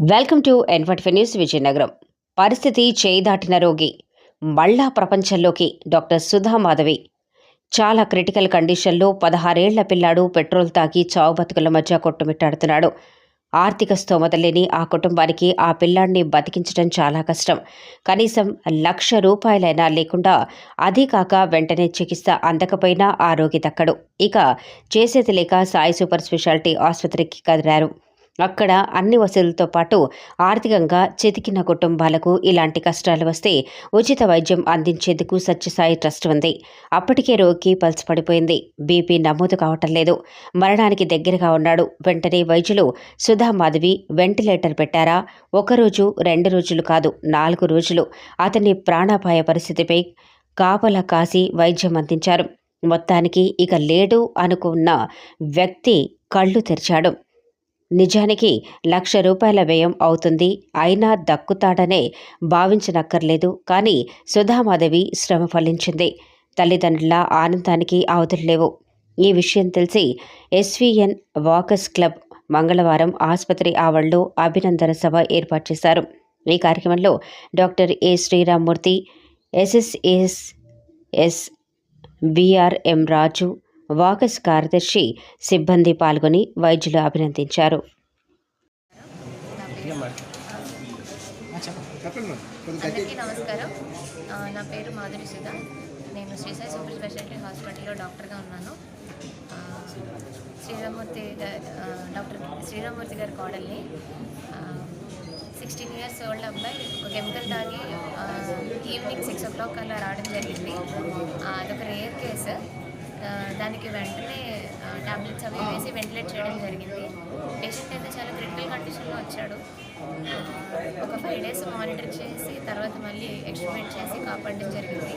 Welcome to ఎన్వట్ news Vizianagaram. పరిస్థితి చేయి దాటిన రోగి మళ్ళా ప్రపంచంలోకి డాక్టర్ సుధా మాధవి. చాలా క్రిటికల్ కండిషన్లో పదహారేళ్ళ పిల్లాడు పెట్రోల్ తాగి చావు బతుకుల మధ్య కొట్టుమిట్టాడుతున్నాడు. ఆర్థిక స్తోమత లేని ఆ కుటుంబానికి ఆ పిల్లాడిని బతికించడం చాలా కష్టం. కనీసం లక్ష రూపాయలైనా లేకుండా అదీ కాక వెంటనే చికిత్స అందకపోయినా ఆ రోగి దక్కడు. ఇక చేసేది లేక సాయి సూపర్ స్పెషాలిటీ ఆసుపత్రికి కదిలారు. అక్కడ అన్ని వసతులతో పాటు ఆర్థికంగా చితికిన కుటుంబాలకు ఇలాంటి కష్టాలు వస్తే ఉచిత వైద్యం అందించేందుకు సత్యసాయి ట్రస్ట్ ఉంది. అప్పటికే రోగి పల్చపడిపోయింది బీపీ నమోదు కావటం లేదు. మరణానికి దగ్గరగా ఉన్నాడు. వెంటనే వైద్యులు సుధా మాధవి వెంటిలేటర్ పెట్టారా? ఒకరోజు రెండు రోజులు కాదు నాలుగు రోజులు. అతని ప్రాణాపాయ పరిస్థితిపై కాపలా కాసి వైద్యం అందించారు. మొత్తానికి ఇక లేడు అనుకున్న వ్యక్తి కళ్ళు తెరిచాడు. నిజానికి లక్ష రూపాయల వ్యయం అవుతుంది. అయినా దక్కుతాడనే భావించనక్కర్లేదు. కానీ సుధామాధవి శ్రమ ఫలించింది. తల్లిదండ్రుల ఆనందానికి అవధులు ఈ విషయం తెలిసి ఎస్విఎన్ వాకర్స్ క్లబ్ మంగళవారం ఆసుపత్రి ఆవరణలో అభినందన సభ ఏర్పాటు చేశారు. ఈ కార్యక్రమంలో doctor A Sriramamurthy SSS S BRM Raju walkers కార్యదర్శి సిబ్బంది పాల్గొని వైద్యులు అభినందించారు. అందరికీ నమస్కారం. నా పేరు మాధురి సుధా. నేను శ్రీసాయి సూపర్ స్పెషాలిటీ హాస్పిటల్లో డాక్టర్గా ఉన్నాను. శ్రీరామూర్తి గారి డాక్టర్ శ్రీరామూర్తి గారి కోడల్ని సిక్స్టీన్ ఇయర్స్ ఓల్డ్ అబ్బాయి ఒక కెమికల్ తాగి ఈవినింగ్ సిక్స్ ఓ క్లాక్ అలా రావడం జరిగింది. అదొక రేర్ కేసు. దానికి వెంటనే టాబ్లెట్స్ అవి వేసి వెంటిలేట్ చేయడం జరిగింది. పేషెంట్ అయితే చాలా క్రిటికల్ కండిషన్లో వచ్చాడు. ఒక ఫైవ్ డేస్ మానిటర్ చేసి తర్వాత మళ్ళీ ఎక్స్ట్రిమేట్ చేసి కాపాడడం జరిగింది.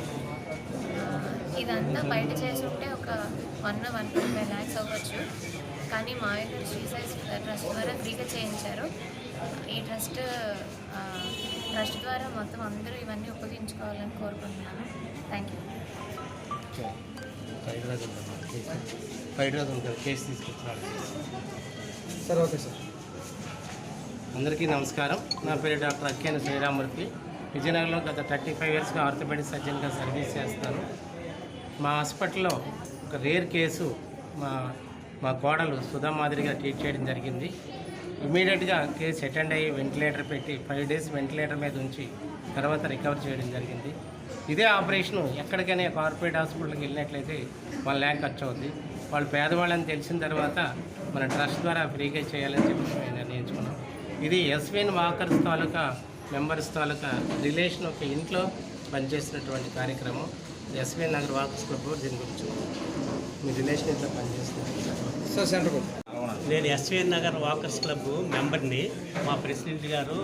ఇదంతా బయట చేసుంటే ఒక one one point five lakhs అవ్వచ్చు. కానీ మా యొక్క శ్రీసైజ్ ట్రస్ట్ ద్వారా ఫ్రీగా చేయించారు. ఈ ట్రస్ట్ ట్రస్ట్ ద్వారా మొత్తం అందరూ ఇవన్నీ ఉపయోగించుకోవాలని కోరుకుంటున్నాను. థ్యాంక్ యూ ఫైవ్ రోజు ఉంటుంది కేసు ఫైవ్ ఉంటుంది కేసు తీసుకొచ్చినాడు. Sir okay sir. అందరికీ నమస్కారం. నా పేరు డాక్టర్ అక్కేన శ్రీరామూర్తి విజయనగరంలో గత థర్టీ ఫైవ్ ఇయర్స్గా ఆర్థోపెడిక్ సర్జన్గా సర్వీస్ చేస్తాను. మా హాస్పిటల్లో ఒక రేర్ కేసు మా మా కోడలు సుధా మాదిరిగా ట్రీట్ చేయడం జరిగింది. ఇమీడియట్గా కేసు అటెండ్ అయ్యి వెంటిలేటర్ పెట్టి ఫైవ్ డేస్ వెంటిలేటర్ మీద ఉంచి తర్వాత రికవర్ చేయడం జరిగింది. ఇదే ఆపరేషను ఎక్కడికైనా కార్పొరేట్ హాస్పిటల్కి వెళ్ళినట్లయితే వాళ్ళ ల్యాక్ ఖర్చు అవుద్ది. వాళ్ళు పేదవాళ్ళని తెలిసిన తర్వాత మన ట్రస్ట్ ద్వారా ఫ్రీగా చేయాలని చెప్పి మేము నిర్ణయించుకున్నాం. ఇది ఎస్విన్ వాకర్స్ తాలూకా మెంబర్స్ తాలూకా రిలేషన్ ఒక ఇంట్లో పనిచేసినటువంటి కార్యక్రమం. ఎస్విఎన్ నగర్ వాకర్స్ క్లబ్ దీని గురించి మీ రిలేషన్ ఇంట్లో పనిచేస్తున్నారు. సార్ సెంటర్ నేను ఎస్విఎన్ నగర్ వాకర్స్ క్లబ్ మెంబర్ని. మా ప్రెసిడెంట్ గారు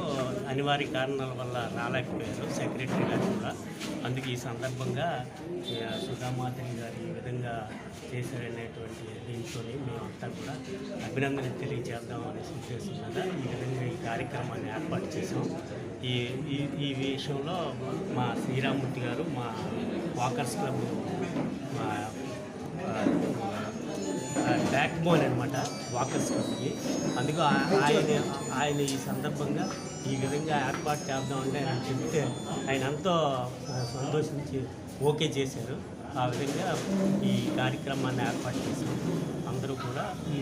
అనివార్య కారణాల వల్ల రాలేకపోయారు సెక్రటరీ గారు కూడా. అందుకే ఈ సందర్భంగా సుధామాతని గారు ఈ విధంగా చేశారనేటువంటి దీంతో మేమంతా కూడా అభినందన తెలియజేద్దాం అనే ఉద్దేశం మీద ఈ విధంగా ఈ కార్యక్రమాన్ని ఏర్పాటు చేసాం ఈ ఈ ఈ విషయంలో మా శ్రీరామూర్తి గారు మా వాకర్స్ క్లబ్ బ్యాక్ బోన్ అనమాట వాకర్స్ క్లబ్కి అందుకు ఆయన ఆయన ఈ సందర్భంగా ఈ విధంగా ఏర్పాటు చేద్దామంటే ఆయన చెప్తే ఆయన ఎంతో సంతోషించి ఓకే చేశారు. ఆ విధంగా ఈ కార్యక్రమాన్ని ఏర్పాటు చేశారు. అందరూ కూడా ఈ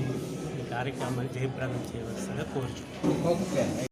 కార్యక్రమాన్ని జయప్రదం చేయవలసిందిగా కోరుచున్నాం.